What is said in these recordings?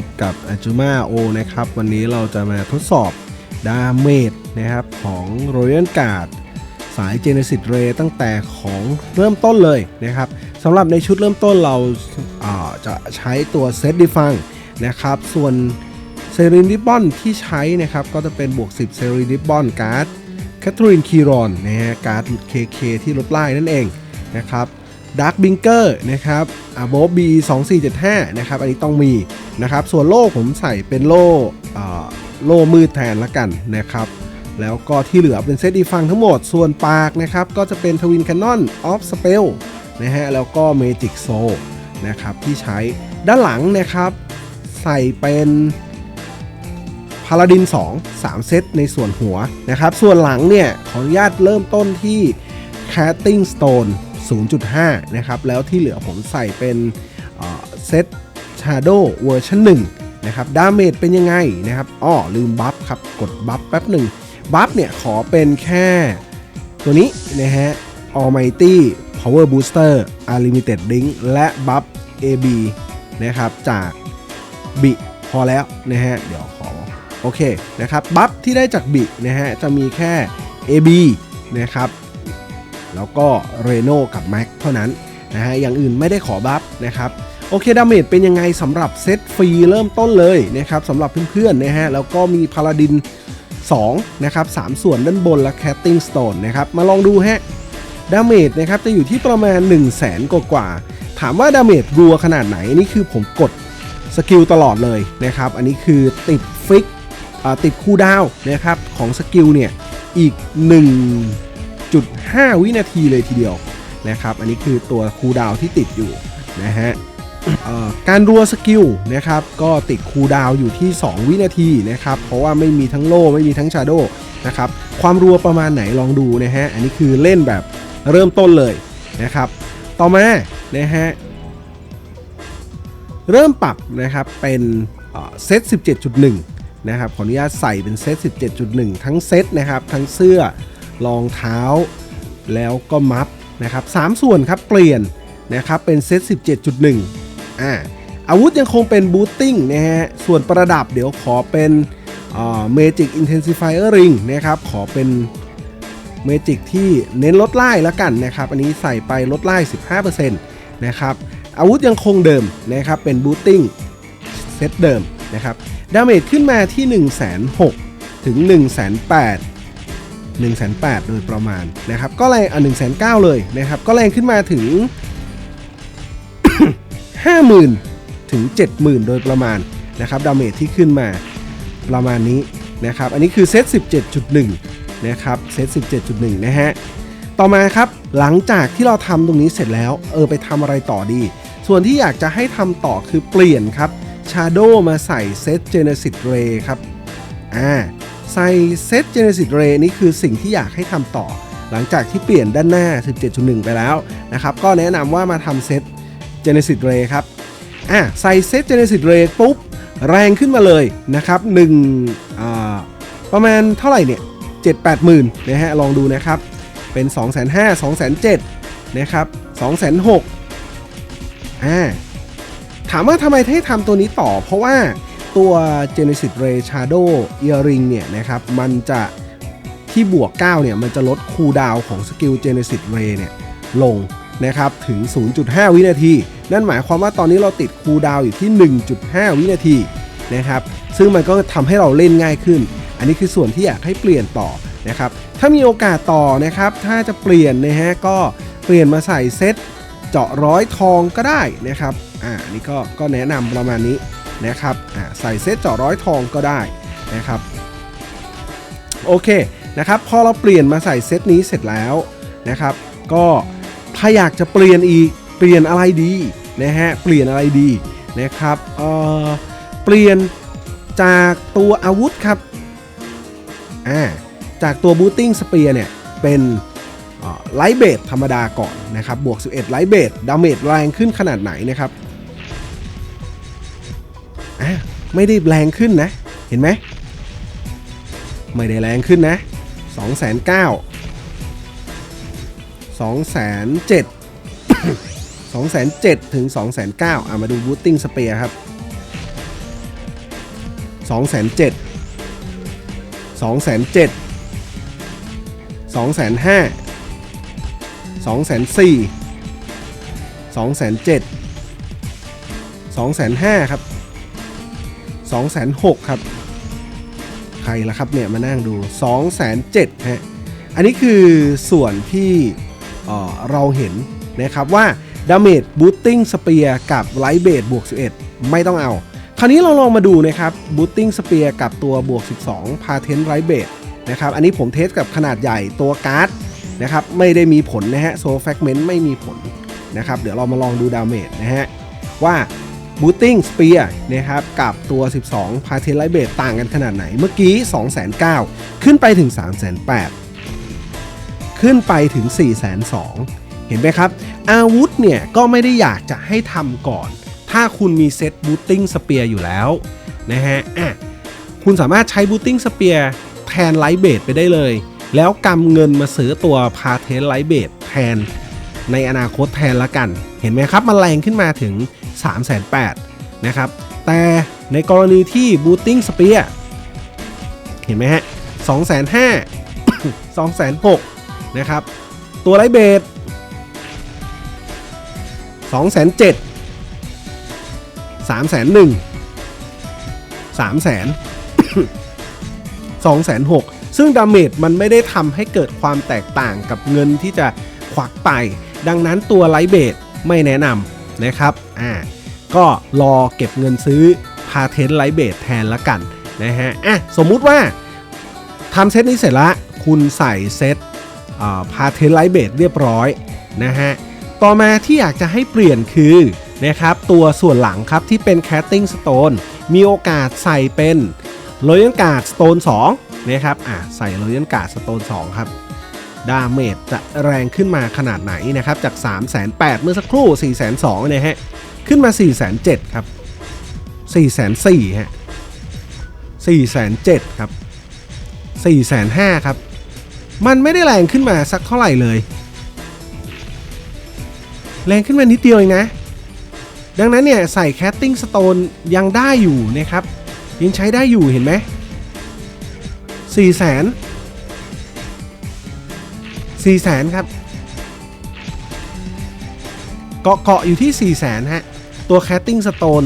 บกับอาจูมาโอนะครับ วันนี้เราจะมาทดสอบดาเมจนะครับของ Royal Guard สาย Genesis Ray ตั้งแต่ของเริ่มต้นเลยนะครับสำหรับในชุดเริ่มต้นเราาจะใช้ตัวเซตดิฟังนะครับ ส่วนเซรินดิบอนที่ใช้นะครับ ก็จะเป็นบวก 10 เซรินดิบอนการ์ดแคทเธอรีนคีรอนนะฮะการ์ด KK ที่ลดไล่นั่นเองนะครับ ด a r k บิงเกอร์นะครับอาโบบี2475นะครับ อันนี้ต้องมีนะครับ ส่วนโล่ผมใส่เป็นโล่โล่มืดแทนละกันนะครับ แล้วก็ที่เหลือเป็นเซตดีฟังทั้งหมด ส่วนปากนะครับ ก็จะเป็นทวินแคนนอนออฟสเปลนะฮะ แล้วก็เมจิกโซนะครับ ที่ใช้ด้านหลังนะครับ ใส่เป็นพาราดิน 2 3 เซตในส่วนหัวนะครับ ส่วนหลังเนี่ย ขออนุญาตเริ่มต้นที่ Casting Stone 0.5 นะครับ แล้วที่เหลือผมใส่เป็นเซต Shadow เวอร์ชัน1นะครับดาเมจเป็นยังไงนะครับอ้อลืมบัฟครับ กดบัฟแป๊บหนึ่งบัฟเนี่ยขอเป็นแค่ตัวนี้นะฮะ Almighty Power Booster Unlimited Link และบัฟ AB นะครับจากบิพอแล้วนะฮะ เดี๋ยวขอ โอเคนะครับ บัฟที่ได้จากบินะฮะ จะมีแค่ AB นะครับ แล้วก็เรโนกับแม็กเท่านั้นนะฮะอย่างอื่นไม่ได้ขอบัฟนะครับโอเคดาเมจเป็นยังไงสำหรับเซตฟรีเริ่มต้นเลยนะครับสำหรับเพื่อนๆนะฮะแล้วก็มีพาราดิน2นะครับ3ส่วนด้านบนและแคตติ้งสโตนนะครับมาลองดูฮะดาเมจนะครับจะอยู่ที่ประมาณ 1 0 0 0 0แสนกว่าถามว่าดาเมจรัวขนาดไหนนนี้คือผมกดสกิลตลอดเลยนะครับอันนี้คือติดฟิกอ่าติดคูลดาวนะครับของสกิลเนี่ยอีก 1.5วินาทีเลยทีเดียวนะครับ อันนี้คือตัวคูลดาวที่ติดอยู่นะฮะการรัวสกิลนะครับก็ติดคูลดาวอยู่ที่ 2 วินาทีนะครับ เพราะว่าไม่มีทั้งโล่ไม่มีทั้งชาโดนะครับความรัวประมาณไหนลองดูนะฮะ อันนี้คือเล่นแบบเริ่มต้นเลยนะครับ ต่อมานะฮะเริ่มปรับนะครับเป็นเอ่อเซต17.1นะครับขออนุญาตใส่เป็นเซต17.1 ทั้งเซตนะครับ ทั้งเสื้อ รองเท้า แล้วก็มัฟนะครับสามส่วนครับเปลี่ยนนะครับเป็นเซต 17.1อ่าอาวุธยังคงเป็นบูตติ้งนะฮะส่วนประดับเดี๋ยวขอเป็นเมจิกอินเทนซิฟายเออร์ริงนะครับขอเป็นเมจิกที่เน้นลดไล่แล้วกันนะครับ อันนี้ใส่ไปลดไล่ 15%นะครับอาวุธยังคงเดิมนะครับเป็นบูตติ้งเซตเดิมนะครับดาเมจขึ้นมาที่ 1 6 0 0 0ถึง 1 8 0 0 0 1 8 0 0 0โดยประมาณนะครับ ก็แรงอะ1 9 0 0 0เลยนะครับ ก็แรงขึ้นมาถึง 50,000 ถึง 70,000 โดยประมาณนะครับดาเมจที่ขึ้นมาประมาณนี้นะครับ อันนี้คือเซต 17.1 นะครับเซต 17.1 นะฮะ ต่อมาครับหลังจากที่เราทำตรงนี้เสร็จแล้ว เออไปทำอะไรต่อดี ส่วนที่อยากจะให้ทำต่อคือเปลี่ยนครับ Shadow มาใส่เซต Genesis Ray ครับ อ่า ใส่เซต Genesis Ray นี่คือสิ่งที่อยากให้ทำต่อ หลังจากที่เปลี่ยนด้านหน้า 17.1 ไปแล้วนะครับ ก็แนะนำว่ามาทำเซต Genesis Ray ครับอะใส่เซต Genesis Ray ปุ๊บ แรงขึ้นมาเลยนะครับ1อ่าประมาณเท่าไหร่เนี่ย 7 8หมื่นนะฮะลองดูนะครับ เป็น 2 5 0 0 0 2 7 0 0นะครับ2 6 0 0อ่าถามว่าทำไมให้ทำตัวนี้ต่อ เพราะว่า ตัว Genesis Ray Shadow Earring เนี่ยนะครับมันจะที่บวก 9 เนี่ย มันจะลดคูลดาวของสกิล Genesis Ray เนี่ยลงนะครับถึง 0.5 วินาที นั่นหมายความว่าตอนนี้เราติดคูลดาวอยู่ที่ 1.5 วินาทีนะครับซึ่งมันก็ทำให้เราเล่นง่ายขึ้น อันนี้คือส่วนที่อยากให้เปลี่ยนต่อนะครับถ้ามีโอกาสต่อนะครับถ้าจะเปลี่ยนนะฮะก็เปลี่ยนมาใส่เซตเจาะร้อยทองก็ได้นะครับอ่านี่ก็ก็แนะนำประมาณนี้ นะครับใส่เซตเจาะร้อยทองก็ได้นะครับโอเคนะครับพอเราเปลี่ยนมาใส่เซตนี้เสร็จแล้วนะครับ ก็ถ้าอยากจะเปลี่ยนอีกเปลี่ยนอะไรดีนะฮะเปลี่ยนอะไรดีนะครับเอ่อเปลี่ยนจากตัวอาวุธครับอ่าจากตัวบูตติ้งสเปียร์เนี่ยเป็นไลท์เบดธรรมดาก่อนนะครับบวก 11ไลท์เบดดาเมจแรงขึ้นขนาดไหนนะครับ อ่าไม่ได้แรงขึ้นนะ เห็นไหมไม่ได้แรงขึ้นนะ2 9 0 0 0 2 0 0 0 0 207ถึง209อะมาดูบูตติ้งสเปียร์ครับ207 207 205 204 207 205ครับ 206ครับ ใครล่ะครับเนี่ยมานั่งดู 207ฮะ อันนี้คือส่วนที่เราเห็นนะครับว่าดาเมจบูตติ้งสเปียร์กับไลท์เบดบวก 11 ไม่ต้องเอา คราวนี้เราลองมาดูนะครับบูตติ้งสเปียร์กับตัวบวก 12พาเทนไ i ท์เบดนะครับ อันนี้ผมเทสกับขนาดใหญ่ตัวการ์ดนะครับไม่ได้มีผลนะฮะโซแฟกเมนต์ไม่มีผลนะครับ เดี๋ยวเรามาลองดูดาเมจนะฮะว่า บูตติ้งสเปียร์นะครับกับตัว 12พาเทนไ i ท์เบดต่างกันขนาดไหน เมื่อกี้ 209,000 ขึ้นไปถึง 308,000 ขึ้นไปถึง4 2 0 0 0 เห็นไหมครับ อาวุธเนี่ย ก็ไม่ได้อยากจะให้ทำก่อน ถ้าคุณมีเซตบูตติ้งสเปียร์อยู่แล้วนะฮะอะคุณสามารถใช้บูตติ้งสเปียร์แทนไลท์เบดไปได้เลย แล้วกำเงินมาซื้อตัวพาเทนไลท์เบดแทนในอนาคตแทนละกัน เห็นไหมครับ มันแรงขึ้นมาถึง 3 8 0 0 0นะครับ แต่ในกรณีที่บูตติ้งสเปียเห็นไหมฮะ2 5 0 0 0 2 6 0 0นะครับ ตัวไลท์เบด2 7 0 0 0 3 1 0 0 0 3 0 0 0 2 6 0 0ซึ่งดาเมจมันไม่ได้ทำให้เกิดความแตกต่างกับเงินที่จะควักไป ดังนั้นตัวไลเบดไม่แนะนำ นะครับอ่าก็รอเก็บเงินซื้อพาเทนไลท์เบดแทนละกันนะฮะอะสมมุติว่าทำเซตนี้เสร็จละคุณใส่เซตพาเทนไลท์เบดเรียบร้อยนะฮะต่อมาที่อยากจะให้เปลี่ยนคือนะครับตัวส่วนหลังครับที่เป็น Catting Stone มีโอกาสใส่เป็น Royal Guard Stone 2นะครับอะใส่ Royal Guard Stone 2ครับ ดาเมจจะแรงขึ้นมาขนาดไหนนะครับ จาก 3 8 0 0 0เมื่อสักครู่ 4 2 0 0 0เนี่ยฮะ ขึ้นมา 4 7 0 0ครับ 4 4 0 0ฮะ4 7 0 0ครับ4 5 0 0ครับ มันไม่ได้แรงขึ้นมาสักเท่าไหร่เลย แรงขึ้นมานิดเดียวเองนะ ดังนั้นเนี่ยใส่แคตติ้งสโตนยังได้อยู่นะครับ ยังใช้ได้อยู่เห็นไหมสี่แสน สี่แสนครับ เกาะเกาะอยู่ที่4ี่แสนฮะ ตัวแคตติ้งสโตน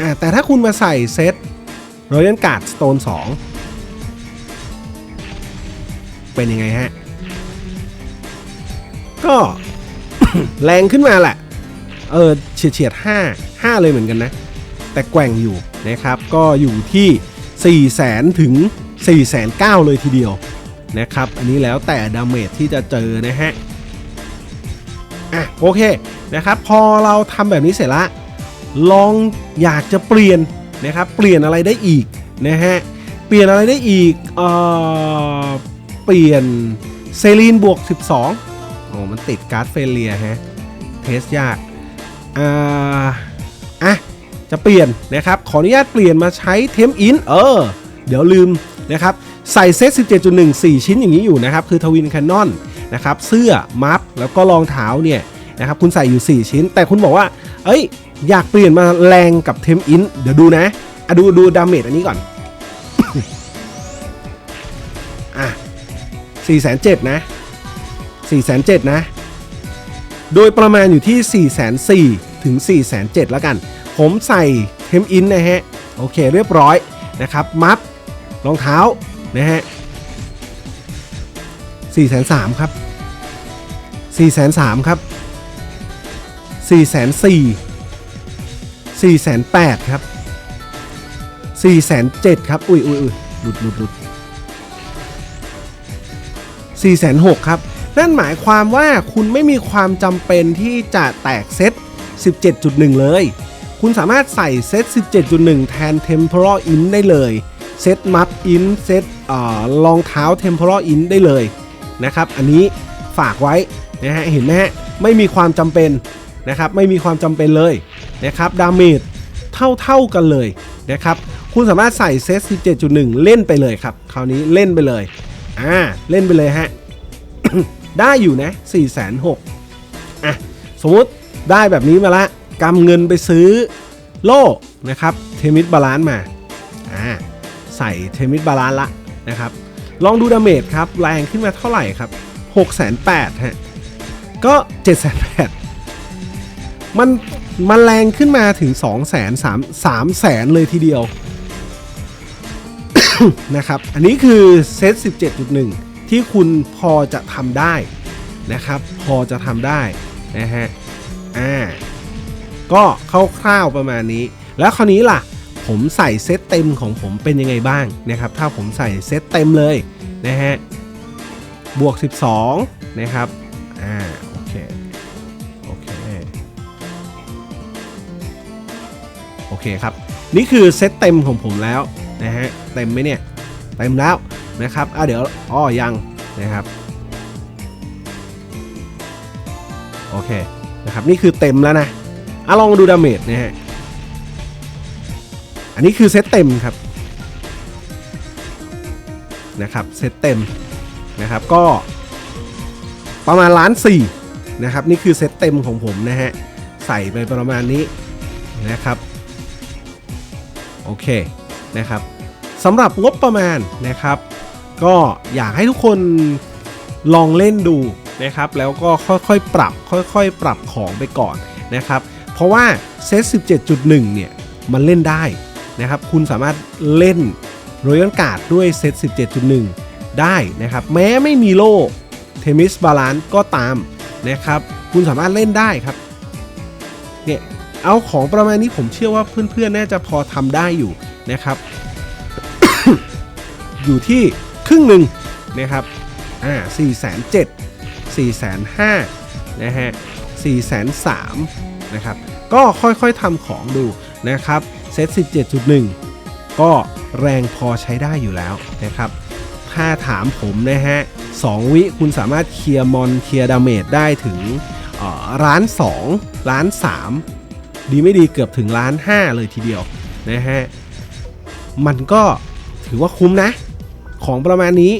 อ่าแต่ถ้าคุณมาใส่เซตรอยัลการ์ดสโตน2 เป็นยังไงฮะ ก็แรงขึ้นมาแหละ เออเฉียดเฉียดห้าห้าเลยเหมือนกันนะ แต่แกว่งอยู่นะครับ ก็อยู่ที่ 4 0 0แสนถึง4 9 0 0 0เลยทีเดียว นะครับ อันนี้แล้วแต่ดาเมจที่จะเจอนะฮะ อะโอเคนะครับ พอเราทำแบบนี้เสร็จละ ลองอยากจะเปลี่ยนนะครับ เปลี่ยนอะไรได้อีกนะฮะ เปลี่ยนอะไรได้อีก เอ่อ เปลี่ยนเซรีนบวก 12 โอ้มันติดการ์ดเฟลเลียฮะ เทสยากอ่าอะจะเปลี่ยนนะครับ ขออนุญาตเปลี่ยนมาใช้เทมอิน เออ เดี๋ยวลืมนะครับ ใส่เซต 17.1 4 ชิ้นอย่างนี้อยู่นะครับ คือทวินแคนนอนนะครับเสื้อมัฟแล้วก็รองเท้าเนี่ยนะครับคุณใส่อยู่ 4 ชิ้น แต่คุณบอกว่า เอ้ย อยากเปลี่ยนมาแรงกับเทมอินเดี๋ยวดูนะอะดูดูดาเมจอันนี้ก่อนอะ4 7 0 0นะ4 7 0 0นะ โดยประมาณอยู่ที่ 4 4 0 0 0ถึง 4 7 0 0แล้วกัน ผมใส่เทมอินนะฮะ โอเคเรียบร้อยนะครับ มัฟรองเท้า นะฮะ4 3 0 0 0ครับ4 3 0 0 0ครับ4 4 0 0 4 8 0 0ครับ4 7 0 0ครับ อุ้ยอุ้ยอุ้ยหลุดหลุดหลุด4 6 0 0ครับ นั่นหมายความว่าคุณไม่มีความจำเป็นที่จะแตกเซต17.1 เลย คุณสามารถใส่เซต17.1 แทน Temporal In ได้เลย เซตมัฟอินเซตรองเท้า Temporal In ได้เลยนะครับ อันนี้ฝากไว้นะฮะเห็นไหมฮะไม่มีความจำเป็นนะครับไม่มีความจำเป็นเลยนะครับดาเมจเท่าเท่าๆกันเลยนะครับคุณสามารถใส่เซต 17.1 เล่นไปเลยครับ คราวนี้เล่นไปเลย อ่า เล่นไปเลยฮะ ได้อยู่นะ 4 6 0 0 0อะ สมมติได้แบบนี้มาละกำเงินไปซื้อโล่นะครับ เทมิสบาลานซ์มา อ่า ใส่เทมิสบาลานละนะครับ ลองดูดาเมจครับ แรงขึ้นมาเท่าไหร่ครับ 6 8 0 0 0ฮะ ก็7 8 0 0มันมันแรงขึ้นมาถึง2 0 0 0 0 3 3แสนเลยทีเดียว นะครับ อันนี้คือเซต 17.1 ที่คุณพอจะทำได้นะครับ พอจะทำได้นะฮะ อ่า ก็คร่าวๆประมาณนี้ แล้วคราวนี้ล่ะ ผมใส่เซตเต็มของผมเป็นยังไงบ้างนะครับ ถ้าผมใส่เซตเต็มเลยนะฮะ บวก 12 นะครับ อ่า โอเค โอเค โอเคครับ นี่คือเซตเต็มของผมแล้วนะฮะ เต็มไหมเนี่ย เต็มแล้วนะครับอะเดี๋ยว อ้อ ยังนะครับ โอเค นะครับ นี่คือเต็มแล้วนะอะลองดูดาเมจนะฮะ อันนี้คือเซตเต็มครับนะครับเซตเต็มนะครับก็ประมาณล้านสี่นะครับนี่คือเซตเต็มของผมนะฮะใส่ไปประมาณนี้นะครับโอเคนะครับสำหรับงบประมาณนะครับ ก็อยากให้ทุกคนลองเล่นดูนะครับ แล้วก็ค่อยๆปรับ ค่อยๆ ปรับของไปก่อนนะครับ เพราะว่าเซต17.1 เนี่ย มันเล่นได้ นะครับคุณสามารถเล่น Royal Guard ด้วยเซต 17.1 ได้นะครับ แม้ไม่มีโล่เทมิสบาลานก็ตามนะครับ คุณสามารถเล่นได้ครับ เนี่ย เอาของประมาณนี้ผมเชื่อว่าเพื่อนๆ น่าจะพอทำได้อยู่นะครับ อยู่ที่ครึ่งหนึ่งนะครับ อ่า 4 7 0 0 4 5 0 0นะฮะ 4 3 0 0นะครับ ก็ค่อยๆทำของดูนะครับ เซต17.1 ก็แรงพอใช้ได้อยู่แล้วนะครับ ถ้าถามผมนะฮะ 2 วิคุณสามารถเคลียร์มอนเคลียร์ดาเมจได้ถึงเอ่อล้าน2ล้าน 3 ดีไม่ดีเกือบถึงล้าน 5 เลยทีเดียวนะฮะ มันก็ถือว่าคุ้มนะ ของประมาณนี้